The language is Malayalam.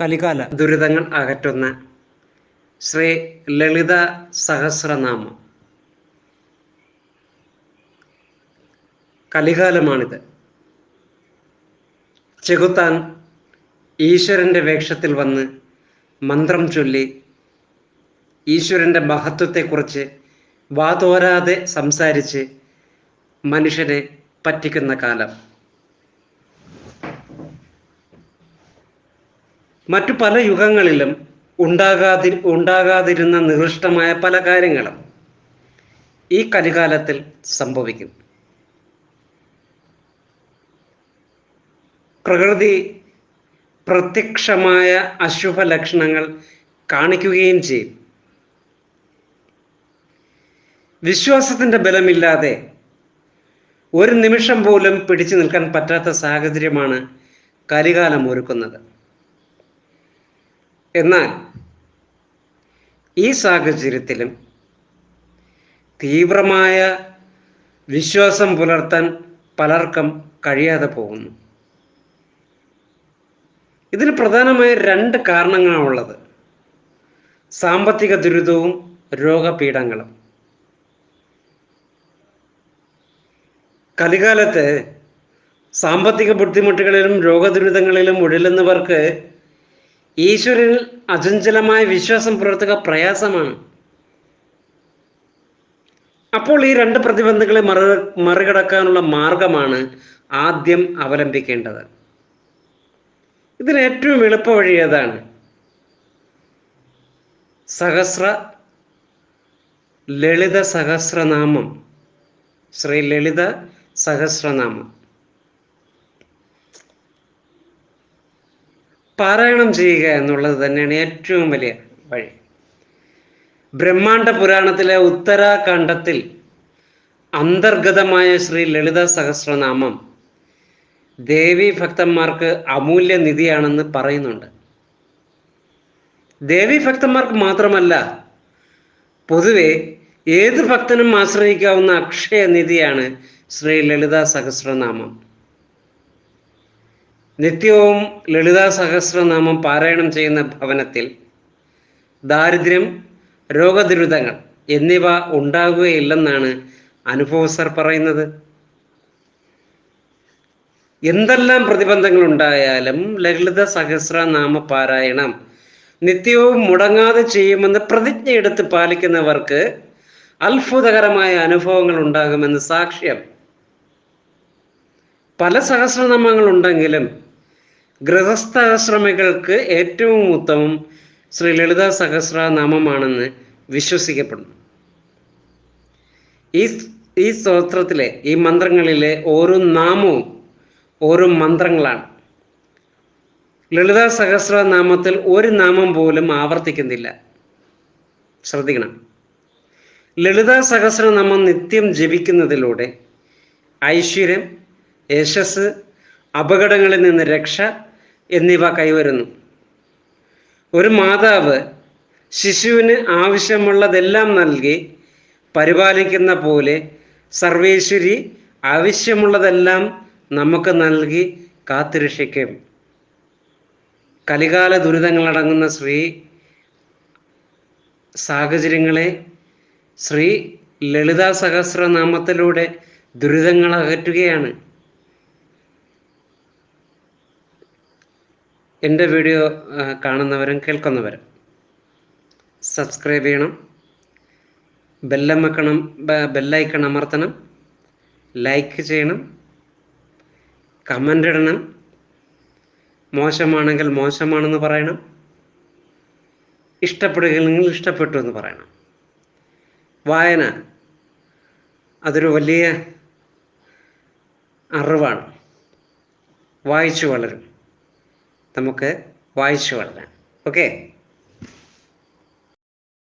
കലികാല. ദുരിതങ്ങൾ അകറ്റുന്ന ശ്രീ ലളിത സഹസ്രനാമം. കലികാലമാണിത്. ചെകുത്താൻ ഈശ്വരന്റെ വേഷത്തിൽ വന്ന് മന്ത്രം ചൊല്ലി ഈശ്വരന്റെ മഹത്വത്തെക്കുറിച്ച് വാതോരാതെ സംസാരിച്ച് മനുഷ്യനെ പറ്റിക്കുന്ന കാലം. മറ്റു പല യുഗങ്ങളിലും ഉണ്ടാകാതി ഉണ്ടാകാതിരുന്ന നികൃഷ്ടമായ പല കാര്യങ്ങളും ഈ കലികാലത്തിൽ സംഭവിക്കും. പ്രകൃതി പ്രത്യക്ഷമായ അശുഭ ലക്ഷണങ്ങൾ കാണിക്കുകയും ചെയ്യും. വിശ്വാസത്തിന്റെ ബലമില്ലാതെ ഒരു നിമിഷം പോലും പിടിച്ചു നിൽക്കാൻ പറ്റാത്ത സാഹചര്യമാണ് കലികാലം ഒരുക്കുന്നത്. എന്നാൽ ഈ സാഹചര്യത്തിലും തീവ്രമായ വിശ്വാസം പുലർത്താൻ പലർക്കും കഴിയാതെ പോകുന്നു. ഇതിന് പ്രധാനമായ രണ്ട് കാരണങ്ങളാണുള്ളത്. സാമ്പത്തിക ദുരിതവും രോഗപീഠങ്ങളും. കലികാലത്ത് സാമ്പത്തിക ബുദ്ധിമുട്ടുകളിലും രോഗദുരിതങ്ങളിലും ഉഴലുന്നവർക്ക് ഈശ്വരനിൽ അചഞ്ചലമായ വിശ്വാസം പുലർത്തുക പ്രയാസമാണ്. അപ്പോൾ ഈ രണ്ട് പ്രതിബന്ധങ്ങളെ മറി മറികടക്കാനുള്ള മാർഗമാണ് ആദ്യം അവലംബിക്കേണ്ടത്. ഇതിനേറ്റവും എളുപ്പ വഴി ഏതാണ്? സഹസ്ര ലളിത സഹസ്രനാമം. ശ്രീ ലളിത സഹസ്രനാമം. പാരായണം ചെയ്യുക എന്നുള്ളത് തന്നെയാണ് ഏറ്റവും വലിയ വഴി. ബ്രഹ്മാണ്ഡ പുരാണത്തിലെ ഉത്തരാഖണ്ഡത്തിൽ അന്തർഗതമായ ശ്രീ ലളിത സഹസ്രനാമം ദേവി ഭക്തന്മാർക്ക് അമൂല്യ നിധിയാണെന്ന് പറയുന്നുണ്ട്. ദേവി ഭക്തന്മാർക്ക് മാത്രമല്ല പൊതുവെ ഏത് ഭക്തനും ആശ്രയിക്കാവുന്ന അക്ഷയ നിധിയാണ് ശ്രീ ലളിത സഹസ്രനാമം. നിത്യവും ലളിതാ സഹസ്രനാമം പാരായണം ചെയ്യുന്ന ഭവനത്തിൽ ദാരിദ്ര്യം രോഗദുരിതങ്ങൾ എന്നിവ ഉണ്ടാകുകയില്ലെന്നാണ് അനുഭവസർ പറയുന്നത്. എന്തെല്ലാം പ്രതിബന്ധങ്ങൾ ഉണ്ടായാലും ലളിത സഹസ്രനാമ പാരായണം നിത്യവും മുടങ്ങാതെ ചെയ്യുമെന്ന് പ്രതിജ്ഞ എടുത്ത് പാലിക്കുന്നവർക്ക് അത്ഭുതകരമായ അനുഭവങ്ങൾ ഉണ്ടാകുമെന്ന് സാക്ഷ്യം പല സഹസ്രനാമങ്ങളുണ്ടെങ്കിലും ഗൃഹസ്ഥാശ്രമികൾക്ക് ഏറ്റവും ഉത്തമം ശ്രീ ലളിത സഹസ്രനാമമാണെന്ന് വിശ്വസിക്കപ്പെടുന്നു. ഈ ഈ സ്തോത്രത്തിലെ ഈ മന്ത്രങ്ങളിലെ ഓരോ നാമവും ഓരോ മന്ത്രങ്ങളാണ്. ലളിത സഹസ്രനാമത്തിൽ ഒരു നാമം പോലും ആവർത്തിക്കുന്നില്ല. ശ്രദ്ധിക്കണം. ലളിത സഹസ്രനാമം നിത്യം ജപിക്കുന്നതിലൂടെ ഐശ്വര്യം യശസ് അപകടങ്ങളിൽ നിന്ന് രക്ഷ എന്നിവ കൈവരുന്നു. ഒരു മാതാവ് ശിശുവിന് ആവശ്യമുള്ളതെല്ലാം നൽകി പരിപാലിക്കുന്ന പോലെ സർവേശ്വരി ആവശ്യമുള്ളതെല്ലാം നമുക്ക് നൽകി കാത്തുരക്ഷിക്കും. കലികാല ദുരിതങ്ങളടങ്ങുന്ന ശ്രീ സാഹചര്യങ്ങളെ ശ്രീ ലളിതാ സഹസ്രനാമത്തിലൂടെ ദുരിതങ്ങൾ അകറ്റുകയാണ് എന്റെ വീഡിയോ കാണുന്നവരും കേൾക്കുന്നവരും സബ്സ്ക്രൈബ് ചെയ്യണം ബെല്ലമ്മക്കണം ബെല്ലൈക്കൺ അമർത്തണം ലൈക്ക് ചെയ്യണം കമന്റ് ഇടണം മോശമാണെങ്കിൽ മോശമാണെന്ന് പറയണം ഇഷ്ടപ്പെടുകയാണെങ്കിൽ ഇഷ്ടപ്പെട്ടു എന്ന് പറയണം. വായന അതൊരു വലിയ അറിവാണ്. വായിച്ചു വളരും. നമുക്ക് വായിച്ചു വളരാം ഓക്കെ